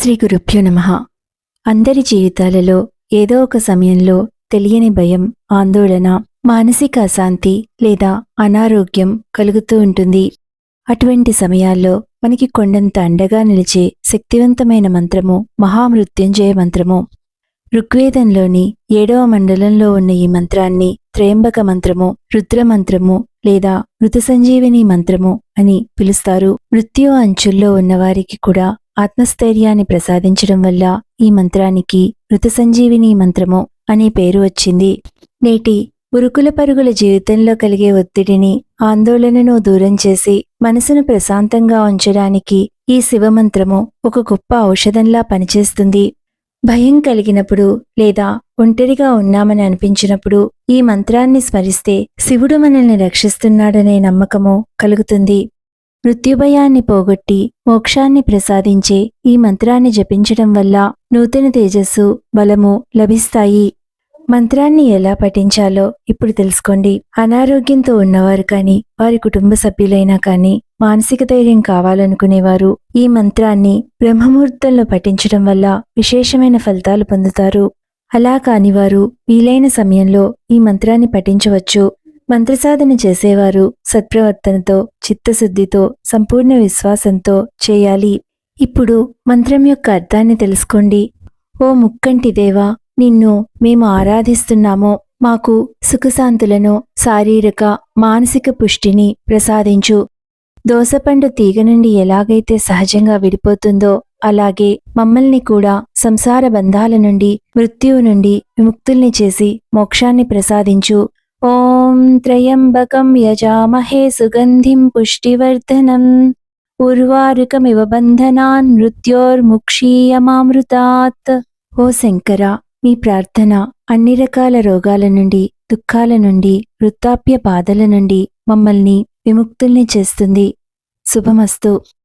శ్రీ గురుభ్యో నమ. అందరి జీవితాలలో ఏదో ఒక సమయంలో తెలియని భయం ఆందోళన మానసిక అశాంతి లేదా అనారోగ్యం కలుగుతూ ఉంటుంది. అటువంటి సమయాల్లో మనకి కొండంత అండగా నిలిచే శక్తివంతమైన మంత్రము మహామృత్యుంజయ మంత్రము. ఋగ్వేదంలోని ఏడవ మండలంలో ఉన్న ఈ మంత్రాన్ని త్రయంబక మంత్రము రుద్ర మంత్రము లేదా మృత సంజీవిని మంత్రము అని పిలుస్తారు. మృత్యు అంచుల్లో ఉన్నవారికి కూడా ఆత్మస్థైర్యాన్ని ప్రసాదించడం వల్ల ఈ మంత్రానికి మృత సంజీవిని మంత్రము అనే పేరు వచ్చింది. నేటి ఉరుకుల పరుగుల జీవితంలో కలిగే ఒత్తిడిని ఆందోళనను దూరం చేసి మనసును ప్రశాంతంగా ఉంచడానికి ఈ శివమంత్రము ఒక గొప్ప ఔషధంలా పనిచేస్తుంది. భయం కలిగినప్పుడు లేదా ఒంటరిగా ఉన్నామని అనిపించినప్పుడు ఈ మంత్రాన్ని స్మరిస్తే శివుడు మనల్ని రక్షిస్తున్నాడనే నమ్మకము కలుగుతుంది. మృత్యుభయాన్ని పోగొట్టి మోక్షాన్ని ప్రసాదించే ఈ మంత్రాన్ని జపించడం వల్ల నూతన తేజస్సు బలము లభిస్తాయి. మంత్రాన్ని ఎలా పఠించాలో ఇప్పుడు తెలుసుకోండి. అనారోగ్యంతో ఉన్నవారు కానీ వారి కుటుంబ సభ్యులైనా కానీ మానసిక ధైర్యం కావాలనుకునేవారు ఈ మంత్రాన్ని బ్రహ్మముహూర్తంలో పఠించడం వల్ల విశేషమైన ఫలితాలు పొందుతారు. అలా కానివారు వీలైన సమయంలో ఈ మంత్రాన్ని పఠించవచ్చు. మంత్రసాధన చేసేవారు సత్ప్రవర్తనతో చిత్తశుద్ధితో సంపూర్ణ విశ్వాసంతో చేయాలి. ఇప్పుడు మంత్రం యొక్క అర్థాన్ని తెలుసుకోండి. ఓ ముక్కంటి దేవా నిన్ను మేము ఆరాధిస్తున్నాము. మాకు సుఖశాంతులను శారీరక మానసిక పుష్టిని ప్రసాదించు. దోసపండు తీగ నుండి ఎలాగైతే సహజంగా విడిపోతుందో అలాగే మమ్మల్ని కూడా సంసార బంధాల నుండి మృత్యువు నుండి విముక్తుల్ని చేసి మోక్షాన్ని ప్రసాదించు. ఓం త్రయంబకం యజామహే సుగంధిం పుష్టివర్ధనం ఉర్వారుకమివ బంధనాన్ మృత్యోర్ముక్షీయమామృతాత్ ఓ శంకర మీ ప్రార్థన అన్ని రకాల రోగాల నుండి దుఃఖాల నుండి వృత్తాప్య బాధల నుండి మమ్మల్ని విముక్తుల్ని చేస్తుంది. శుభమస్తు.